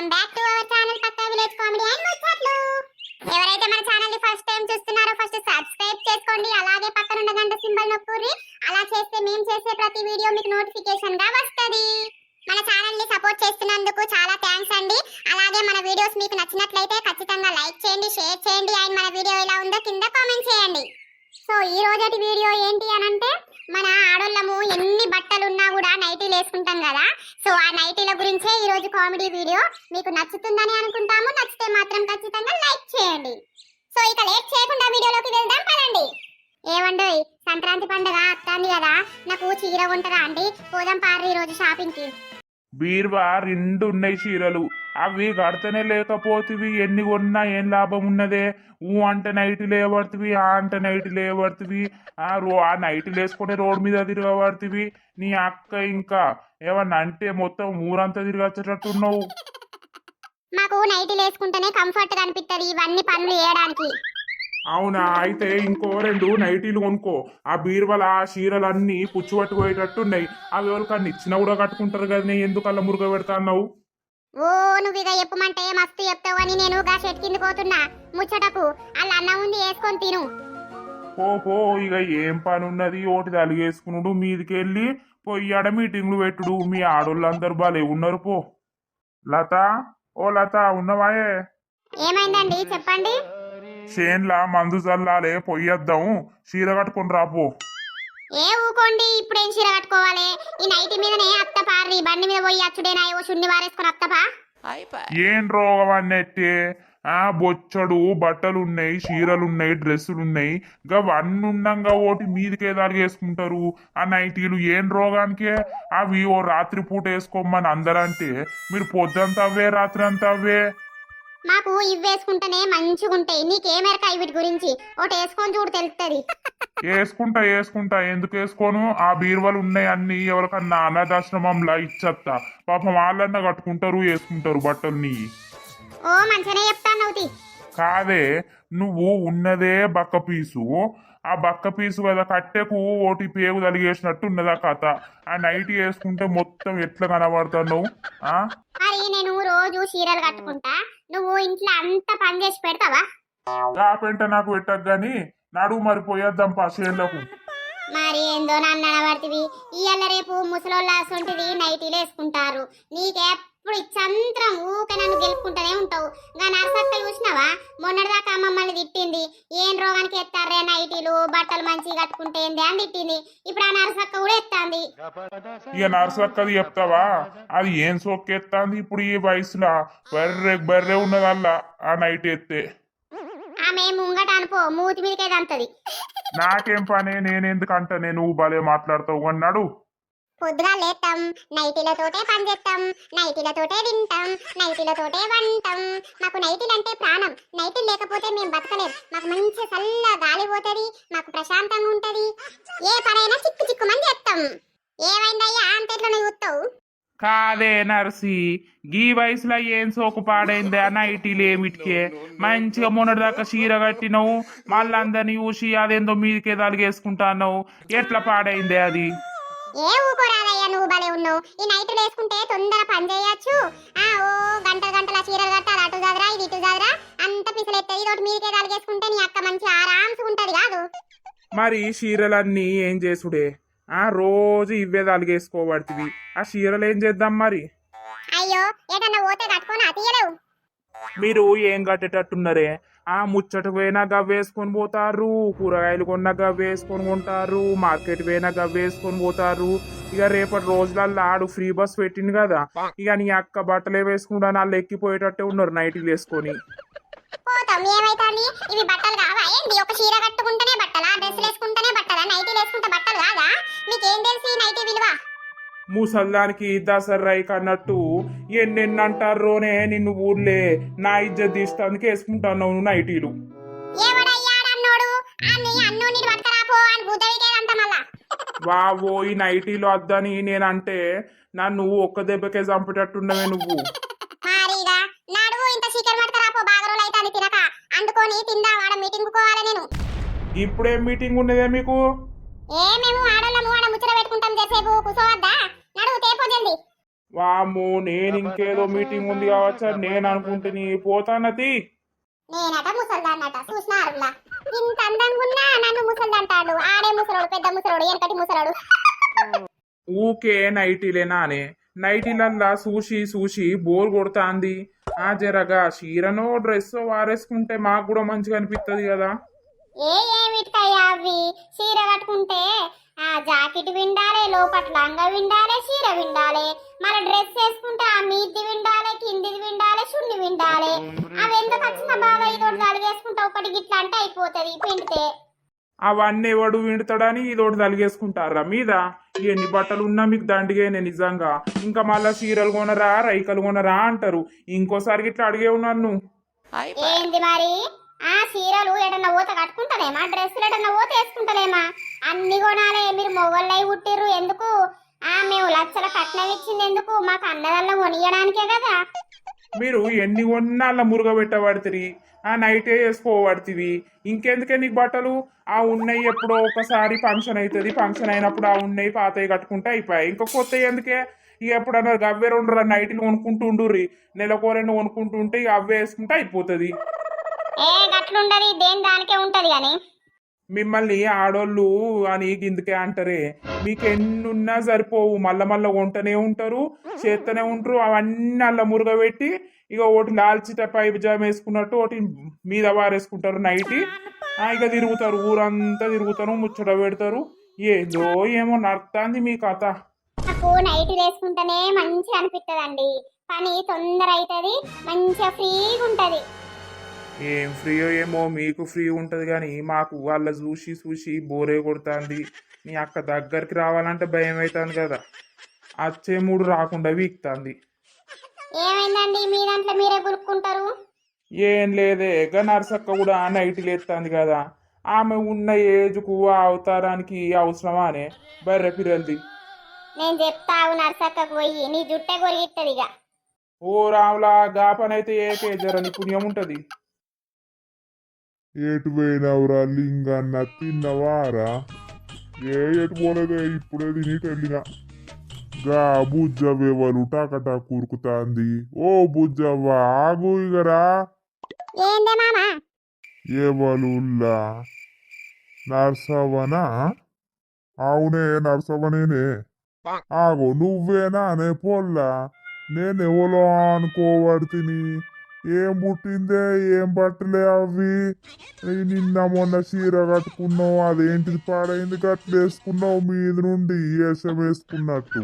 Welcome back to our channel Pakka village comedy and Muchatlu. ఎవరైతే మన ఛానల్ని first time చూస్తున్నారో ఫస్ట్ సబ్స్క్రైబ్ చేసుకోండి. అలాగే పక్కన ఉన్న గంట సింబల్ నొక్కుర్రి. అలా చేస్తే మేము చేసే ప్రతి వీడియో మీకు నోటిఫికేషన్గా వస్తది. మన ఛానల్ని సపోర్ట్ చేస్తున్నందుకు చాలా థ్యాంక్స్ అండి. అలాగే మన వీడియోస్ మీకు నచ్చినట్లయితే ఖచ్చితంగా లైక్ చేయండి షేర్ చేయండి. అండ్ మన వీడియో ఎలా ఉందో కింద కామెంట్ చేయండి. సో ఈ రోజటి వీడియో ఏంటి అని అంటే మన ఆడోళ్ళము ఎన్ని బట్టలు ఉన్నా కూడా నైటీలు వేసుకుంటాం కదా. సో ఆ నైటీల గురించే ఈ రోజు కామెడీ వీడియో. మీకు నచ్చుతుందని అనుకుంటాము. నచ్చితే మాత్రం ఖచ్చితంగా లైక్ చేయండి. సో ఇక లేట్ చేయకుండా వీడియోలోకి వెళ్దాం పదండి. ఏమండి సంక్రాంతి పండుగ వస్తుంది కదా. నాకు చీర కొంటారా అండి? పోదాం పారు ఈ రోజు షాపింగ్కి. బీర్వా రెండు ఉన్నాయి చీరలు. అవి కడతనే లేకపోతివి. ఎన్ని కొన్నా ఏం లాభం ఉన్నదే? ఊ అంటే నైట్ లేవడుతుంది ఆ అంటే నైట్ లేవడుతుంది ఆ రో ఆ నైట్ వేసుకుంటే రోడ్ మీద తిరగబడుతుంది నీ అక్క ఇంకా ఏమన్నా అంటే మొత్తం ఊరంతా తిరగచ్చేటట్టున్నావు. మాకు నైటీలు వేసుకుంటేనే కంఫర్ట్ అనిపిస్తుంది ఇవన్నీ పనులు చేయడానికి. అవునా? అయితే ఇంకో రెండు నైటీలు కొనుక్కో. ఆ బీర్వల ఆ చీరలన్నీ పుచ్చు పట్టుకుపోయేటట్టున్నాయి అవి ఎవరికన్నా ఇచ్చినా కూడా కట్టుకుంటారు కదా ఎందుకు అలా మురుగ పెడతాన్నావు? ఓ నువ్వు ఇక చెప్పమంటే మస్తు చెప్తావు అని నేను గా షెట్ కింద పోతున్నా. ముచ్చటకు అలా అన్న ఉంది వేసుకొని తిను. పో పో ఇక ఏం పని ఉన్నది ఒకటి తలిగేసుకునుడు మీదికి వెళ్ళి పొయ్యాడ మీటింగ్లు పెట్టుడు. మీ ఆడోళ్ళందరూ బాలే ఉన్నారు పో. లత ఓ లత ఉన్నవాయే ఏమైందండి? చెప్పండి. చేన్లా మందు చల్లాలే పొయ్యొద్దాం చీర కట్టుకొని రాపో ఏ ఊకోండి ఇప్పుడేం చీర కట్టుకోవాలి? ఈ నైట్ మీదనే అత్త పారి బండి మీద పోయి అచ్చుడేనా ఓ శున్ని వారేసుకొని అత్తపా ఏం రోగం అన్నట్టే ఆ బొచ్చడు బట్టలు ఉన్నాయి చీరలు ఉన్నాయి డ్రెస్సులు ఉన్నాయి గవన్నీ ఉండంగా ఓటి మీదికే వేసుకుంటారు ఆ నైటీలు ఏం రోగానికే? అవి ఓ రాత్రి పూట వేసుకోమని అందరంటే మీరు పొద్దంతా అవే రాత్రి అంతా అవే మాకు ఇవి వేసుకుంటేనే మంచిగా ఉంటాయి నీకేమెరక వీటి గురించి? ఒకటి వేసుకొని చూడు తెలుస్తుంది వేసుకుంటా వేసుకుంటా. ఎందుకు వేసుకోను? ఆ బీరువాలు ఉన్నాయి అన్ని ఎవరికన్నా అనాథాశ్రమంలా ఇచ్చత్తా. పాపం వాళ్ళన్నా కట్టుకుంటారు వేసుకుంటారు బట్టలు నీ ఓ మంచిగానే చెప్తాను కాదే నువ్వు ఉన్నదే బక్క పీసు. ఆ బక్క పీసు కదా కట్టెకు ఓటి పేగు తలిగేసినట్టు ఉన్నదా కథ. ఆ నైట్ వేసుకుంటే మొత్తం ఎట్లా కనబడుతున్నావు? ఆ? మరి నేను రోజు చీరలు కట్టుకుంటా. నువ్వు ఇంట్లో అంత పని చేసి పెడతావా? ఆ పెంట నాకు పెట్టకు గాని నడువు మరి పోయేద్దాం పా చేనులకు. మరి ఏందో నన్ను అనబడుతుంది ఇవాళ రేపు ముసలోళ్ళ అసొంటిది నైటీలు వేసుకుంటారు. నీకెప్పుడు ఇచ్చంతరం ఊకే నన్ను గెలుపుకుంటూనే ఉంటావు. ఇంకా నర్సక్క చూసినావా? మొన్నటిదాకా మమ్మల్ని తిట్టింది. ఏం రోగానికి ఎత్తారే నైటీలు బట్టలు మంచిగా కట్టుకుంటే ఏంది అని తిట్టింది. ఇప్పుడు ఆ నర్సక్క కూడా ఎత్తాంది. ఇక నర్సక్కది చెప్తావా? అది ఏం సోక్కెత్తాంది ఇప్పుడు ఈ వయసులో? బర్రె బర్రె ఉన్నదల్లా ఆ నైట్ ఎత్తే. ఆమె ముంగట అనుకో మూతి మీదకే దంతది. నాకేం పని? నేనెందుకంట నేను భలే మాట్లాడతావు అన్నాడు. పొద్దుగా లేస్తాం నైటీలతోటే పని చేస్తాం నైటీలతోటే తింటాం నైటీలతోటే వంటాం. మాకు నైటీలు అంటే ప్రాణం. నైటీలు లేకపోతే మేము బతకలేం. మాకు మంచి చల్ల గాలి పోతుంది మాకు ప్రశాంతంగా ఉంటది. ఏ పనైనా చిక్కు చిక్కుమని చేస్తాం ఏమైందయ్యా? అంత ఎట్లా నువ్వు కాదే నర్సి గీ వయసులో ఏం సోకు పాడైంది నైటీలు ఏమిటికే మంచిగా మొన్నటిదాకా చీర కట్టినవు మళ్ళీ అందరిని చూసి అదేందో మీదకే తలిగేసుకుంటాన్నావు. ఎట్లా పాడైంది అది? ఏ ఊకోరాదయ్యా నువ్వు భలే ఉన్నావు. ఈ నైట్లు వేసుకుంటే తొందర పని చేయొచ్చు. ఆ ఓ గంటల గంటల చీరలు కట్టాలి అటు చదరా ఇది ఇటు చదరా. అంత పిసలెత్తది ఇదొకటి మీదకే కలిగేసుకుంటే నీ అక్క మంచి ఆరామ్స్ ఉంటది కాదు. మరి చీరలన్నీ ఏం చేసుడే? ఆ రోజు ఇవే తలిగేసుకోబడుతుంది ఆ చీరలు ఏం చేద్దాం మరి? అయ్యో ఏటన్నా పోతే కట్టుకొని అతీయలేవు మీరు ఏం కట్టేటట్టున్నారే? ఆ ముచ్చట పోయినా గవ్వేసుకొని పోతారు కూరగాయలు కొన్నా గవ్వేసుకొని కొంటారు మార్కెట్ పోయినా గవ్వేసుకొని పోతారు. ఇక రేపటి రోజులల్లో ఆడు ఫ్రీ బస్ పెట్టింది కదా. ఇక నీ అక్క బట్టలే వేసుకుంటా వాళ్ళు ఎక్కిపోయేటట్టే ఉన్నారు నైట్లు వేసుకొని. పోతాం ఏమైతుంది ఇవి బట్టలు కావా? ఏంది? ఒక చీర కట్టుకుంటేనే బట్టలా? డ్రెస్సులు వేసుకుంటేనే బట్టలా? నైటీలు వేసుకుంటే బట్టలు కాదా? మీకేం తెలుసు నైటీ విలువ? ముసల్దానికి దసర్రాయి కన్నట్టు ఎన్నెన్ని అంటారోనే నిన్ను ఊర్లే. నా ఇజ్జత్ తీస్తానికి వేసుకుంటాను నువ్వు నైటీలు. వావో ఈ నైటీలు వద్దని నేనంటే నన్ను ఒక్క దెబ్బకే చంపేటట్టున్నవే నువ్వు మారీగా నడువు ఇంత చీకటి పట్టుకరాపో బాగా రోజులు అయితే అందుకొని తిందా వాడ మీటింగ్ పోవాలి నేను. ఇప్పుడేం మీటింగ్ ఉన్నదే మీకు? ఏ మేము ఆడోళ్ళము ఆడ ముచ్చట పెట్టుకుంటాం చేసేపు కూసోవద్దా? నడువు తేపో జల్ది. వాము నేను ఇంకేదో మీటింగ్ ఉంది కావచ్చా? నేను అనుకుంటుని పోతానతి నేనట ముసల్దాన్నట చూసినారులా? ఇంత అందంగా ఉన్నా నన్ను ముసల్దంటాడు. ఆడే ముసలోడు పెద్ద ముసలోడు వెనకటి ముసలోడు. ఊకే నైటీలేనానే నైటీలల్లా సూసి సూసి బోర్ కొడతాంది. ఆ జరగా చీరనో డ్రెస్ వారేసుకుంటే మాకు కూడా మంచిగా అనిపిస్తుంది కదా. ఏ ఏమిటికయ్యా అవి? చీర కట్టుకుంటే ఆ జాకెట్ విండాలే లోపట లంగా విండాలే చీర విండాలే. మన డ్రెస్ వేసుకుంటే ఆ మీది విండాలే కిందిది విండాలే చున్ని విండాలే. అవి ఎందుకు వచ్చిన బాగా ఇదోటి తలిగేసుకుంటే ఒకటి గిట్లా అంటే అయిపోతుంది పిండితే అవన్నీ ఎవడు విండుతాడని ఇదోటి తలిగేసుకుంటారా మీద? ఎన్ని బట్టలు ఉన్నా మీకు దండిగానే నిజంగా. ఇంకా మళ్ళా చీరలు కొనరా రైకలు కొనరా అంటారు. ఇంకోసారి ఇట్లా అడిగే ఉన్నాను ఏంది మరి? ఆ చీరలు ఎడన్నా ఊత కట్టుకుంటలేమా? డ్రెస్సులు ఎడన్నా ఊత వేసుకుంటలేమా? అన్ని కొనాలే మీరు మొగళ్ళై పుట్టిర్రు. ఎందుకు? ఆ మేము లక్షల కట్నం ఇచ్చింది ఎందుకు? మాకు అన్నదల్లా కొనియడానికే కదా. మీరు ఎన్ని కొన్నా మురుగబెట్టబడుతుంది ఆ నైటే వేసుకోబడుతుంది ఇంకెందుకే నీకు బట్టలు? ఆ ఉన్నాయి ఎప్పుడో ఒకసారి ఫంక్షన్ అవుతుంది ఫంక్షన్ అయినప్పుడు ఆ ఉన్నాయి పాతవి కట్టుకుంటే అయిపోయాయి. ఇంకా కొత్త ఎందుకే? ఇక ఎప్పుడన్నా గవ్వే రెండు నైట్లు కొనుక్కుంటూ ఉండుర్రి నెలకో రెండు కొనుక్కుంటూ ఉంటే ఇక అవే వేసుకుంటే అయిపోతుంది. మిమ్మల్ని ఆడోళ్ళు అని గిందుకే అంటారే. మీకు ఎన్నున్నా సరిపోవు. మళ్ళా మళ్ళా వంటనే ఉంటారు చేస్తూనే ఉంటారు. అవన్నీ అల్ల మురుగబెట్టి ఇక ఒకటి లాల్చిట పైపు జామ్ వేసుకున్నట్టు ఒకటి మీద వారేసుకుంటారు నైట్. ఇక తిరుగుతారు ఊరంతా తిరుగుతారు ముచ్చట పెడతారు. ఏదో ఏమో నడుతుంది మీ కథ. నాకు నైట్ వేసుకుంటేనే మంచిగా అనిపిస్తుందండి పని తొందర అవుతుంది మంచిగా ఫ్రీగా ఉంటది. ఏం ఫ్రీ ఏమో మీకు ఫ్రీ ఉంటుంది కానీ మాకు వాళ్ళ చూసి చూసి బోరే కొడుతుంది. నీ అక్క దగ్గరికి రావాలంటే భయం అవుతుంది కదా. వచ్చే మూడు రాకుండా వీక్తుంది. ఏమైందండి? మీ దాంట్లో మీరే గురుక్కుంటారు? ఏం లేదే. ఎగ నర్సక్క కూడా నైట్ లేస్తుంది కదా. ఆమె ఉన్న ఏజ్కు ఆ అవతారానికి అవసరమానే బర్రె పిల్లలది నేను చెప్తావు నర్సక్కకు పోయి. నీ జుట్టే కొరిగిస్తుంది ఇక. ఓ రాములా గా పని అయితే ఏకే జరని పుణ్యం ఉంటది. ఏటు పోయినవురా లింగన్న? తిన్నవారా? ఏ ఎటు పోలేదే? ఇప్పుడే తిని వెళ్ళిన గా బుజ్జవ్వెవరు టాకటా కూరుకుతాంది? ఓ బుజ్జవ్వ ఆగు ఇగరా. ఏందే మామా? ఎవలుల్లా నర్సవ్వనా? అవునే నర్సవ్వనేనే ఆగో నువ్వేనా అనే పొల్లా. నేనెవలో అనుకోబడితిని? ఏం పుట్టిందే ఏం బట్టలే అవి నిన్న మొన్న చీర కట్టుకున్నావు అదేంటిది పాడైంది కట్లేసుకున్నావు మీద నుండి? ఏసం వేసుకున్నట్టు.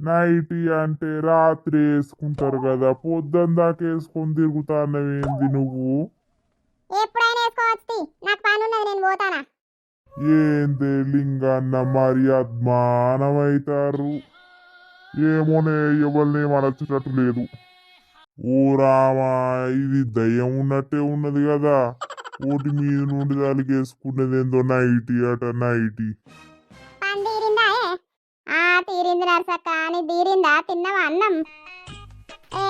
నైట్ అంటే రాత్రి వేసుకుంటారు కదా పొద్దున్న దాకా వేసుకొని తిరుగుతానవేంది నువ్వు? ఏందే లింగన్న మరి అద్మానమైతారు. ఏమోనే ఎవరిని మనచ్చేటట్టు లేదు. ఓ రామా ఇది దయ్యం ఉన్నట్టే ఉన్నది కదా. ఓటి మీద నుండి దాలికేసుకునేది ఏందో నైటీ అట నైటి. ఆ తీరింది నర్సక్క నీ తీరిందా? అన్నం? ఏ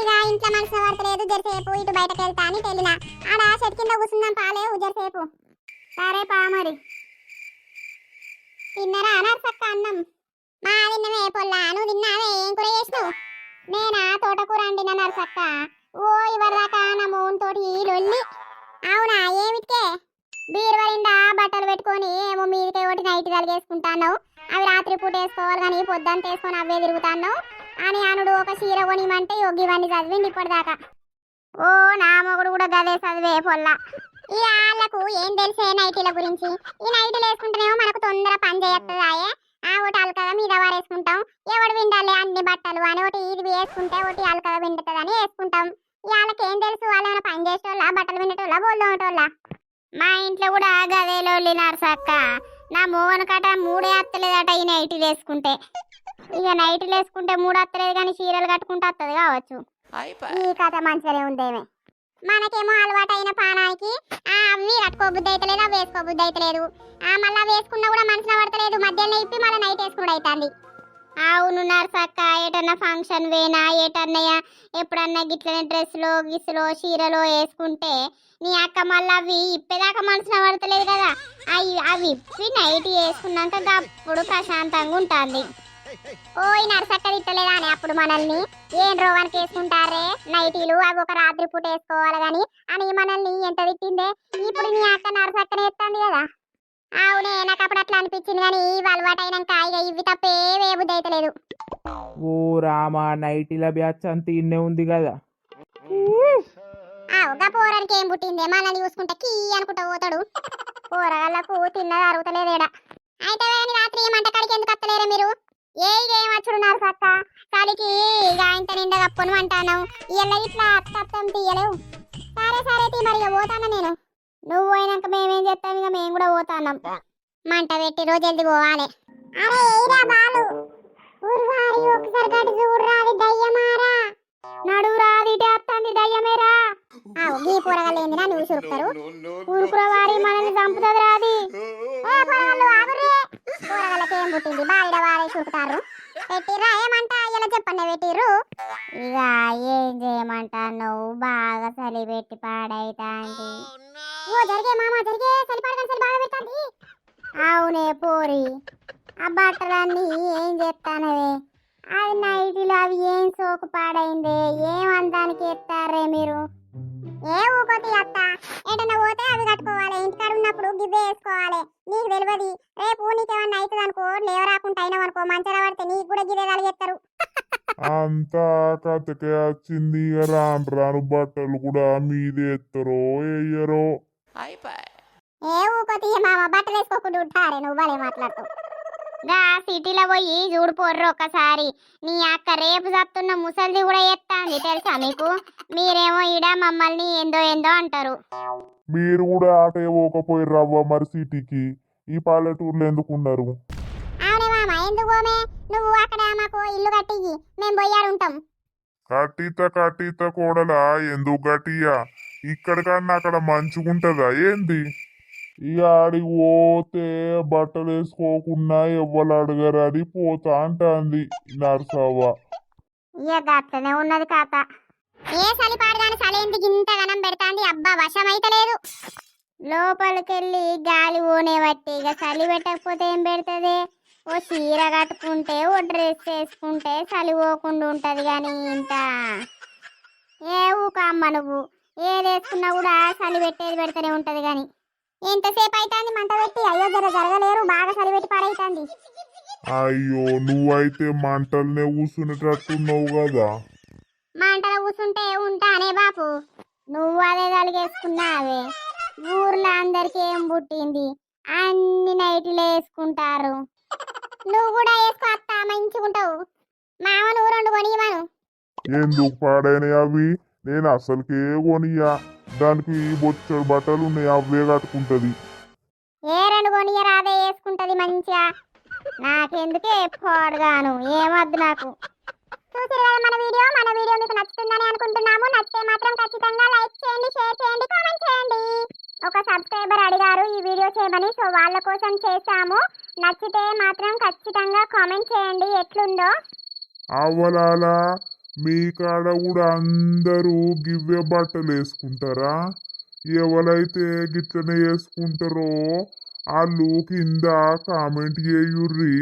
ఇక ఇంట్లో మనసు పడతలేదు జరసేపు ఇటు బయటకు వెళ్తా అని ఆడ చెట్టు కింద కూర్చుందాం పాలేవు జరసేపు. సరే పా మరి. తిన్నరా నర్సక్క అన్నం? మా తిన్నవే పొల్లా నువ్వు తిన్నావే ఏం కూర చేసినావు? నేనా? తోటకూర అండిన నర్సక్క. ఓ ఇవరిదాకా నా మోన్ తోటి లొల్లి. అవునా? ఏమిటికే? బీరువరిండా బట్టలు పెట్టుకొని ఏమో మీదకే ఒకటి నైట్ తలిగేసుకుంటాను అవి రాత్రి పూట వేసుకోవాలి కానీ పొద్దున్న వేసుకొని అవే తిరుగుతాను అని అనుడు ఒక చీర కొనిమంటే యోగివన్నీ చదివిండి ఇప్పటిదాకా. ఓ నా మొగుడు కూడా గదే చదివే పొల్ల. ఈ వాళ్ళకు ఏం తెలిసే నైటీల గురించి? ఈ నైటీలు వేసుకుంటేనేమో మనకు తొందర పని చేయొస్తుందాయే ఆ ఒకటి అలకగా మీద వారేసుకుంటాం. ఎవడు విండాలి అన్ని బట్టలు అని ఒకటి ఇది వేసుకుంటే ఒకటి అలకగా విండుతుందని వేసుకుంటాం. వాళ్ళకి ఏం తెలుసు వాళ్ళు ఏమైనా పని చేసేటోళ్ళ బట్టలు విండేటోళ్ళ బోల్దోటోళ్ళ మా ఇంట్లో కూడా గదే లొల్లి నర్సక్క. నా మోహన్ కట మూడే అత్తలేదట ఈ నైట్లు వేసుకుంటే. ఇక నైట్లు వేసుకుంటే మూడు అత్తలేదు కానీ చీరలు కట్టుకుంటే వస్తుంది కావచ్చు. ఈ కథ మంచిగానే ఉందేమే. మనకేమో అలవాటు అయిన పానానికి ఆ అవి కట్టుకోబుద్ధి అయితలేదు అవి వేసుకోబుద్ధి అయితలేదు ఆ మళ్ళీ వేసుకున్నా కూడా మనసున పడతలేదు మధ్యాహ్నం ఇప్పి మళ్ళీ నైట్ వేసుకున్నాడు అవుతుంది అవును నర్సక్క ఎటన్నా ఫంక్షన్ వేనా ఏటన్నయ్య ఎప్పుడన్నా గిట్లనే డ్రెస్లో గిస్లో చీరలో వేసుకుంటే నీ అక్క మళ్ళీ అవి ఇప్పేదాకా మనసున పడతలేదు కదా. అవి అవి ఇప్పి నైట్ వేసుకున్నాక అప్పుడు ప్రశాంతంగా ఉంటుంది. నర్సక్క తిట్టలేదా అని అప్పుడు మనల్ని? ఏం రోగానికి వేసుకుంటారే నైటీలు అవి ఒక రాత్రి పూట వేసుకోవాలి గాని అని మనల్ని ఎంత తిట్టిందే? ఇప్పుడు నీ అక్క నర్సక్కనే ఎత్తుంది కదా? అవునే నాకు అప్పుడు అట్లా అనిపించింది కానీ ఇవి అలవాటైనాక ఇక ఇవి తప్పే వేబుద్ధి అయితలేదు ఓ రామా నైటీల బ్యాచ్ అంత ఇన్నే ఉంది కదా? ఆ ఒక పోరానికి ఏం పుట్టిందే? మనల్ని చూసుకుంటే కీ అనుకుంటా పోతాడు. పోరగాళ్ళకు తిన్నది అరుగుతలేదేడా అయితే రాత్రి మంట కాడికి ఎందుకు వస్తలేరే మీరు? ఏ ఏం వచ్చుడున్నారు సక్క కాడికి ఇక ఇంత నిండా కప్పును అంటాను ఇయ్యాల ఇట్లా అత్తం తీయలేవు. సరే సరే తీ మరి ఇక పోతాను నేను? నువ్వు పోయినాక మేమేం చేస్తాం ఇక మేము కూడా పోతాన్నాం. మంట పెట్టి రోజు వెళ్ళి పోవాలి. అరే ఏరా బాలు. ఊర్వారి ఒకసారి గడి చూడరాది దయ్యమారా. నడువురాది ఇటే వస్తుంది దయ్యమేరా. గీ పొరగలేందినా నువ్వు చురుకుతారు పెట్టింది బాలిడ వారే చూపుతారు. పెట్టిర్రా ఏమంటా? ఇలా చెప్పండి పెట్టిర్రు. ఇక ఏం చేయమంటా? నువ్వు బాగా చలి పెట్టి పాడైతాంది. ఓ జరిగే మామ జరిగే. చలి పడగానే చలి బాగా పెట్టండి అవునే పోరి. ఆ బట్టలన్నీ ఏం చెప్తానవే అది నైటీలు అవి ఏం సోకు పాడైందే? ఏం అందానికి ఎత్తారే మీరు? ఏ ఊకోతి అత్త? ఎటన్నా పోతే అవి కట్టుకోవాలి. ఇంటికాడ ఉన్నప్పుడు గివ్వే వేసుకోవాలి. నీకు తెలియదు రేపు నీకేమన్నా అవుతుంది అనుకో లేవరాకుండా అయినావు అనుకో మంచాల పడితే నీకు కూడా గివే కలిగేస్తారు అంతా కథకే వచ్చింది. రాను రాను బట్టలు కూడా మీదే ఎత్తరో వేయరో ఏ ఊకోతి మామ బట్టలు వేసుకోకుండా ఉంటారే నువ్వు భలే మాట్లాడుతావు. గా సిటీలో పోయి చూడు పోర్రు ఒక్కసారి. నీ అక్క రేపు చస్తున్న ముసలిది కూడా ఎత్తాంది తెలుసా మీకు? మీరేమో ఈడ మమ్మల్ని ఏందో ఏందో అంటారు. మీరు కూడా ఆటే పోకపోయి రవ్వ మరి సిటీకి. ఈ పల్లెటూర్లు ఎందుకు ఉన్నారు అవునే మామ ఎందుకు పోమే నువ్వు అక్కడ మాకు ఇల్లు కట్టి మేము పోయాడు ఉంటాం. కట్టిత కట్టిత కోడలా ఎందుకు గట్టియా ఇక్కడికన్నా అక్కడ మంచిగుంటదా ఏంది? ఇక ఆడికి పోతే బట్టలు వేసుకోకుండా ఎవ్వరు అడగరని పోతా అంటాంది నర్సవ్వ. ఇక ఉన్నది కాత ఏ చలి పాడగానే చలి ఎందుకు ఇంత గనం పెడతాంది అబ్బా వశం అయితలేదు లోపలికెళ్ళి గాలి ఓనే బట్టి ఇక చలి పెట్టకపోతే ఏం పెడుతుంది? ఓ చీర కట్టుకుంటే ఓ డ్రెస్ వేసుకుంటే చలి పోకుండా ఉంటుంది కానీ ఇంత. ఏ ఊకమ్మ నువ్వు? ఏది వేసుకున్నా కూడా చలి పెట్టేది పెడితేనే ఉంటది కానీ ఎంతసేపు అవుతుంది మంట పెట్టి? అయ్యో జర జరగలేరు బాగా చలి పెట్టి పాడైతుంది. అయ్యో నువ్వైతే మంటల్నే కూర్చునేటట్టున్నావు కదా. మంటలో కూర్చుంటే ఉంటానే బాపు. నువ్వు అదే కలిగేసుకున్నావే ఊర్లో అందరికి ఏం పుట్టింది? అన్ని నైట్లు వేసుకుంటారు. నువ్వు కూడా వేసుకో అత్త మంచిగుంటావు. మామ నువ్వు రెండు కొనియమను. ఎందుకు పాడైనాయి అవి? నేను అసలుకే కొనియా దానికి బొచ్చడు బట్టలు ఉన్నాయి అవే కట్టుకుంటది. ఏ రెండు కొనియ రాదే వేసుకుంటది మంచిగా. నాకెందుకే పాడుగాను ఏమొద్దు నాకు. చూసారు కదా మన వీడియో? మన వీడియో మీకు నచ్చుతుందని అనుకుంటున్నాము. నచ్చితే మాత్రం ఖచ్చితంగా లైక్ చేయండి షేర్ చేయండి కామెంట్ చేయండి. ఒక సబ్స్క్రైబర్ అడిగారు ఈ వీడియో చేయమని. సో వాళ్ళ కోసం చేశాము. నచ్చితే మాత్రం ఖచ్చితంగా కామెంట్ చేయండి. ఎట్లుందో? అవలాలా? మీ కాడ కూడా అందరూ గివ్వే బట్టలు వేసుకుంటారా? ఎవరైతే గిట్లనే వేసుకుంటారో వాళ్ళు కింద కామెంట్ చేయుర్రి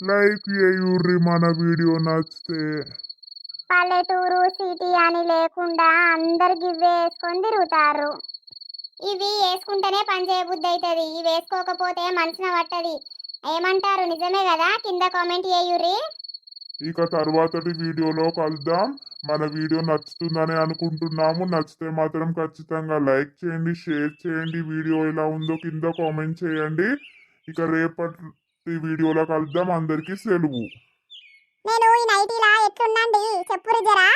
లైక్ చేయుర్రి మన వీడియో నచ్చితే. పల్లెటూరు సిటీ అని లేకుండా అందరు గివ్వే వేసుకొని తిరుగుతారు ఇవి వేసుకుంటేనే పని చేయబుద్ధి అవుతుంది ఇవి వేసుకోకపోతే మనసున పట్టది. ఏమంటారు? నిజమే కదా? కింద కామెంట్ చేయుర్రి. ఇక తర్వాతటి వీడియోలో కలుద్దాం. మన వీడియో నచ్చుతుందని అనుకుంటున్నాము. నచ్చితే మాత్రం ఖచ్చితంగా లైక్ చేయండి షేర్ చేయండి. వీడియో ఎలా ఉందో కింద కామెంట్ చేయండి. ఇక రేపటి వీడియోలో కలుద్దాం. అందరికీ సెలవు. నేను ఈ నైటీలా ఎట్లున్నాండి చెప్పురు జరా.